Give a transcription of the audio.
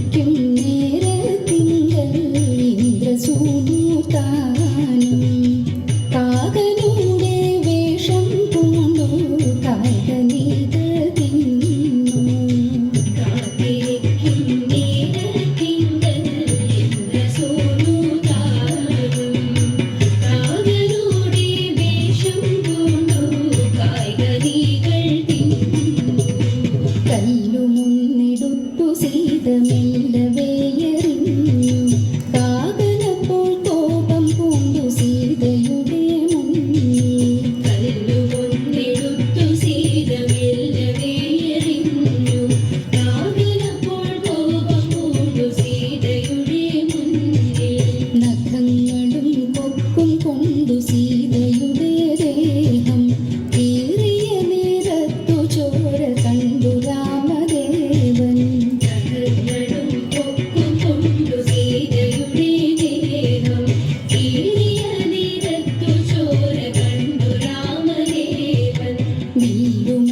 You. കണ്ടു സീതയുടെ ദേഹം. ഏറിയ നേരത്തു ചോര കണ്ടു രാമദേവൻ. നീരും